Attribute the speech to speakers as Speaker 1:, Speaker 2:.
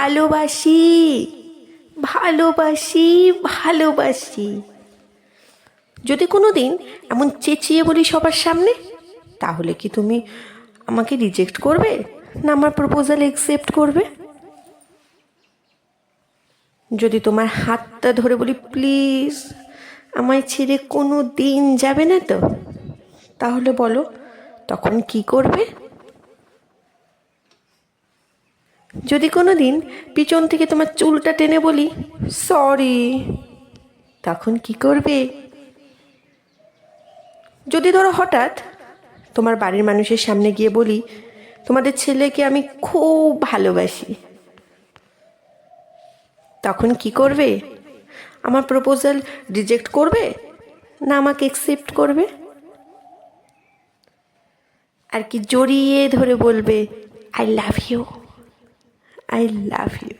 Speaker 1: ভালোবাসি ভালোবাসি ভালোবাসি। যদি কোনো দিন এমন চেঁচিয়ে বলি সবার সামনে, তাহলে কি তুমি আমাকে রিজেক্ট করবে? না আমার প্রপোজাল একসেপ্ট করবে? যদি তোমার হাতটা ধরে বলি প্লিজ আমায় ছেড়ে কোনো দিন যাবে না তো? তাহলে বলো, তখন কি করবে? যদি কোনো দিন পিছন থেকে তোমার চুলটা টেনে বলি, সরি তখন কি করবে? যদি ধরো হঠাৎ তোমার বাড়ির মানুষের সামনে গিয়ে বলি, তোমাদের ছেলেকে আমি খুব ভালোবাসি তখন কি করবে? আমার প্রপোজাল রিজেক্ট করবে? না আমাকে একসেপ্ট করবে? আর কি জড়িয়ে ধরে বলবে I love you I love you